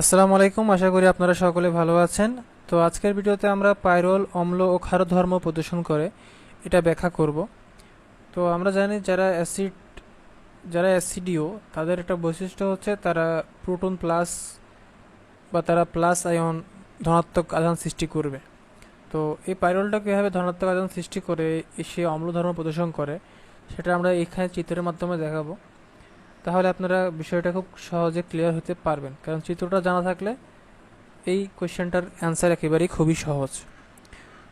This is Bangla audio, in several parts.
আসসালামু আলাইকুম, আশা করি আপনারা সকলে ভালো আছেন। তো আজকের ভিডিওতে আমরা পাইরল, অম্ল ও ক্ষার ধর্ম প্রদর্শন করে এটা ব্যাখ্যা করব। তো আমরা জানি যারা অ্যাসিড, যারা অ্যাসিডিও, তাদের একটা বৈশিষ্ট্য হচ্ছে তারা প্রোটন প্লাস বা তারা প্লাস আয়ন ধনাত্মক আধান সৃষ্টি করবে। তো এই পাইরলটা কীভাবে ধনাত্মক আধান সৃষ্টি করে সে অম্ল ধর্ম প্রদর্শন করে, সেটা আমরা এখানে চিত্রের মাধ্যমে দেখাবো। তাহলে আপনারা বিষয়টা খুব সহজে ক্লিয়ার হতে পারবেন। কারণ চিত্রটা জানা থাকলে এই কোয়েশ্চেনটার অ্যান্সার একেবারেই খুবই সহজ।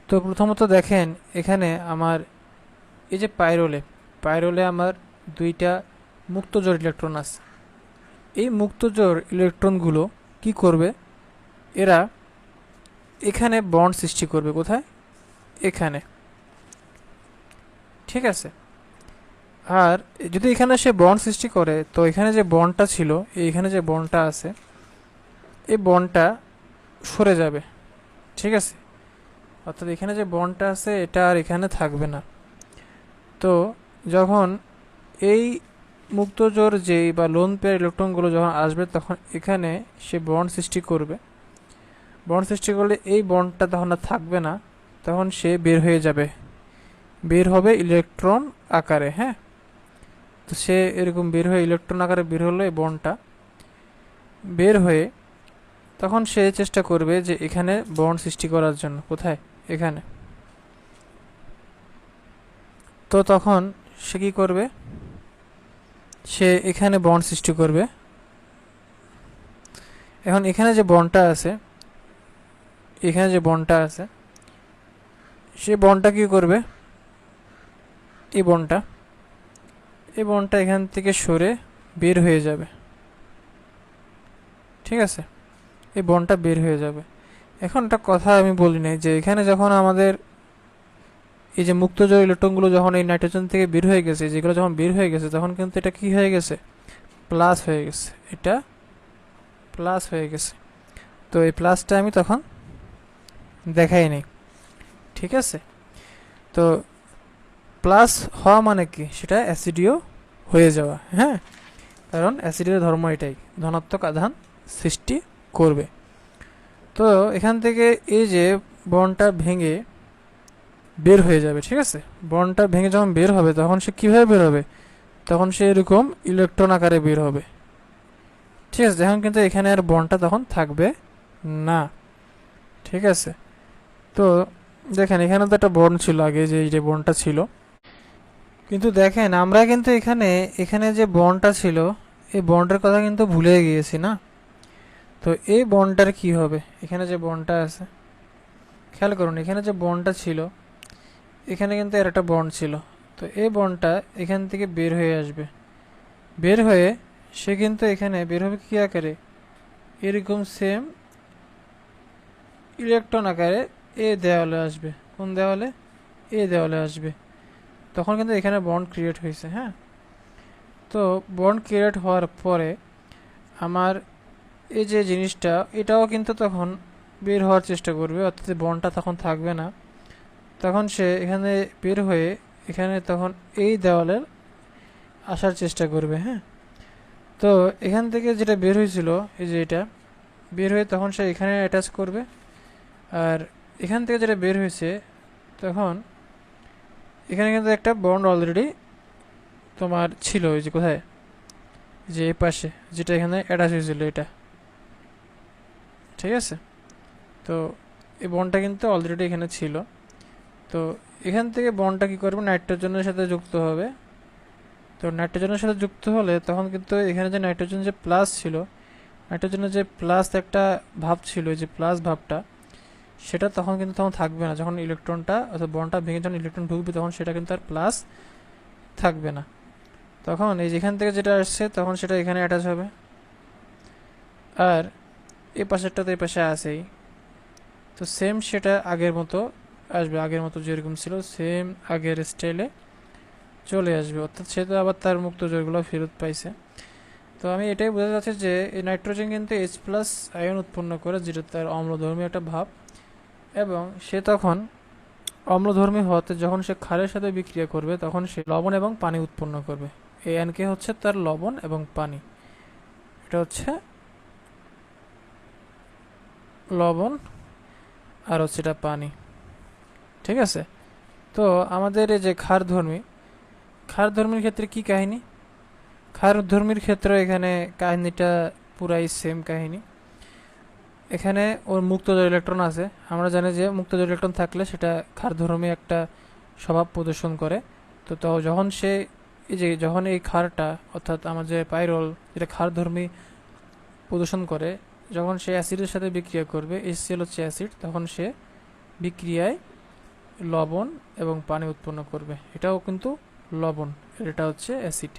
তো প্রথমত দেখেন, এখানে আমার এই যে পাইরোলে পাইরোলে আমার দুইটা মুক্তজোড় ইলেকট্রন আছে। এই মুক্তজোড় ইলেকট্রনগুলো কি করবে? এরা এখানে বন্ড সৃষ্টি করবে কোথায়? এখানে। ঠিক আছে? আর যদি এখানে সে বন্ড সৃষ্টি করে, তো এখানে যে বন্ডটা ছিল, এইখানে যে বন্ডটা আছে, এই বন্ডটা সরে যাবে। ঠিক আছে? অর্থাৎ এখানে যে বন্ডটা আছে, এটা আর এখানে থাকবে না। তো যখন এই মুক্তজোর যেই বা লোন পেয়ার ইলেকট্রনগুলো যখন আসবে, তখন এখানে সে বন্ড সৃষ্টি করবে। বন্ড সৃষ্টি করলে এই বন্ডটা তখন আর থাকবে না, তখন সে বের হয়ে যাবে। বের হবে ইলেকট্রন আকারে হ্যাঁ? তো সে এরকম বের হয়ে ইলেকট্রন আকারে বের হলো এই বনটা। বের হয়ে তখন সে চেষ্টা করবে যে এখানে বন্ড সৃষ্টি করার জন্য। কোথায়? এখানে। তো তখন সে কি করবে? সে এখানে বন্ড সৃষ্টি করবে। এখন এখানে যে বনটা আছে, এখানে যে বনটা আছে, সে বনটা কি করবে? এই বন্ডটা এই বনটা এখান থেকে সরে বের হয়ে যাবে। ঠিক আছে? এই বনটা বের হয়ে যাবে। এখন একটা কথা আমি বলি নাই যে এখানে যখন আমাদের এই যে মুক্তজয় ইলেকট্রনগুলো যখন এই নাইট্রোজেন থেকে বের হয়ে গেছে, যেগুলো যখন বের হয়ে গেছে, তখন কিন্তু এটা কি হয়ে গেছে? প্লাস হয়ে গেছে। এটা প্লাস হয়ে গেছে। তো এই প্লাসটা আমি তখন দেখাই নেই। ঠিক আছে? তো প্লাস হওয়া মানে কি? সেটা অ্যাসিডিও হয়ে যাওয়া হ্যাঁ? কারণ অ্যাসিডের ধর্ম এটাই, ধনাত্মক আধান সৃষ্টি করবে। তো এখান থেকে এই যে বনটা ভেঙে বের হয়ে যাবে, ঠিক আছে? বনটা ভেঙে যখন বের হবে, তখন সে কীভাবে বের হবে? তখন সে এরকম ইলেকট্রন আকারে বের হবে। ঠিক আছে? যখন কিন্তু এখানে আর বনটা তখন থাকবে না। ঠিক আছে? তো দেখেন, এখানে তো একটা বন ছিল আগে, যে এই যে বনটা ছিল। কিন্তু দেখেন, আমরা কিন্তু এখানে এখানে যে বনটা ছিল, এই বন্ডের কথা কিন্তু ভুলে গিয়েছি না? তো এই বনটার কি হবে? এখানে যে বনটা আছে, খেয়াল করুন, এখানে যে বনটা ছিল, এখানে কিন্তু এর একটা বন্ড ছিল। তো এই বনটা এখান থেকে বের হয়ে আসবে। বের হয়ে সে কিন্তু এখানে বের হবে কী আকারে? এরকম সেম ইলেকট্রন আকারে এ দেওয়ালে আসবে। কোন দেওয়ালে? এ দেওয়ালে আসবে। তখন কিন্তু এখানে বন্ড ক্রিয়েট হয়েছে হ্যাঁ? তো বন্ড ক্রিয়েট হওয়ার পরে আমার এই যে জিনিসটা, এটাও কিন্তু তখন বের হওয়ার চেষ্টা করবে, অর্থাৎ বন্ডটা তখন থাকবে না। তখন সে এখানে বের হয়ে এখানে তখন এই দেওয়ালের আসার চেষ্টা করবে হ্যাঁ? তো এখান থেকে যেটা বের হয়েছিল, এই যে এটা, বের হয়ে তখন সে এখানে অ্যাটাচ করবে। আর এখান থেকে যেটা বের হয়েছে, তখন এখানে কিন্তু একটা বন্ড অলরেডি তোমার ছিল, ওই যে কোথায়? যে এই পাশে, যেটা এখানে অ্যাটাচ হয়েছিল এটা। ঠিক আছে? তো এই বন্ডটা কিন্তু অলরেডি এখানে ছিল। তো এখান থেকে বন্ডটা কী করবে? নাইট্রোজেনের সাথে যুক্ত হবে। তো নাইট্রোজেনের সাথে যুক্ত হলে তখন কিন্তু এখানে যে নাইট্রোজেন যে প্লাস ছিল নাইট্রোজেনের যে প্লাস একটা ভাব ছিল যে প্লাস ভাবটা সেটা তখন কিন্তু তখন থাকবে না। যখন ইলেকট্রনটা অর্থাৎ বনটা ভেঙে যখন ইলেকট্রন ঢুকবে, তখন সেটা কিন্তু আর প্লাস থাকবে না। তখন এই যেখান থেকে যেটা আসছে, তখন সেটা এখানে অ্যাটাচ হবে। আর এই পাশেরটা তো এই পাশে আসেই তো সেম সেটা আগের মতো আসবে। আগের মতো যেরকম ছিল সেম আগের স্টাইলে চলে আসবে। অর্থাৎ সে তো আবার তার মুক্ত জোরগুলো ফেরত পাইছে। তো আমি এটাই বোঝা যাচ্ছে যে, এই নাইট্রোজেন কিন্তু এইচ প্লাস আয়ন উৎপন্ন করে, যেটা তার অম্লধর্মী একটা ভাব। এবং সে তখন অম্লধর্মী হওয়াতে যখন সে ক্ষারের সাথে বিক্রিয়া করবে, তখন সে লবণ এবং পানি উৎপন্ন করবে। এই এনকে হচ্ছে তার লবণ এবং পানি। এটা হচ্ছে লবণ আর হচ্ছে এটা পানি। ঠিক আছে? তো আমাদের এই যে ক্ষারধর্মী, ক্ষারধর্মীর ক্ষেত্রে কি কাহিনী? ক্ষারধর্মীর ক্ষেত্রে এখানে কাহিনীটা পুরাই সেম কাহিনী। এখানে ওর মুক্তজোড় ইলেকট্রন আছে। আমরা জানি যে মুক্তজোড় ইলেকট্রন থাকলে সেটা ক্ষারধর্মী একটা স্বভাব প্রদর্শন করে। তো তো, যখন সে এই যে যখন এই ক্ষারটা, অর্থাৎ আমার যে পাইরল, যেটা ক্ষারধর্মী প্রদর্শন করে, যখন সে অ্যাসিডের সাথে বিক্রিয়া করবে এসিএল হচ্ছে অ্যাসিড তখন সে বিক্রিয়ায় লবণ এবং পানি উৎপন্ন করবে। এটাও কিন্তু লবণ, এটা হচ্ছে অ্যাসিড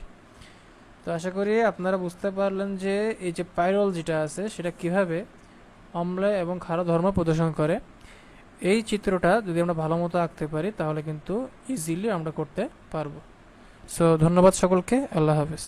তো আশা করি আপনারা বুঝতে পারলেন যে এই যে পাইরল যেটা আছে, সেটা কীভাবে অম্ল এবং খারাপ ধর্ম প্রদর্শন করে। এই চিত্রটা যদি আমরা ভালো মতো আঁকতে পারি, তাহলে কিন্তু ইজিলি আমরা করতে পারব। সো ধন্যবাদ সকলকে। আল্লাহ হাফেজ।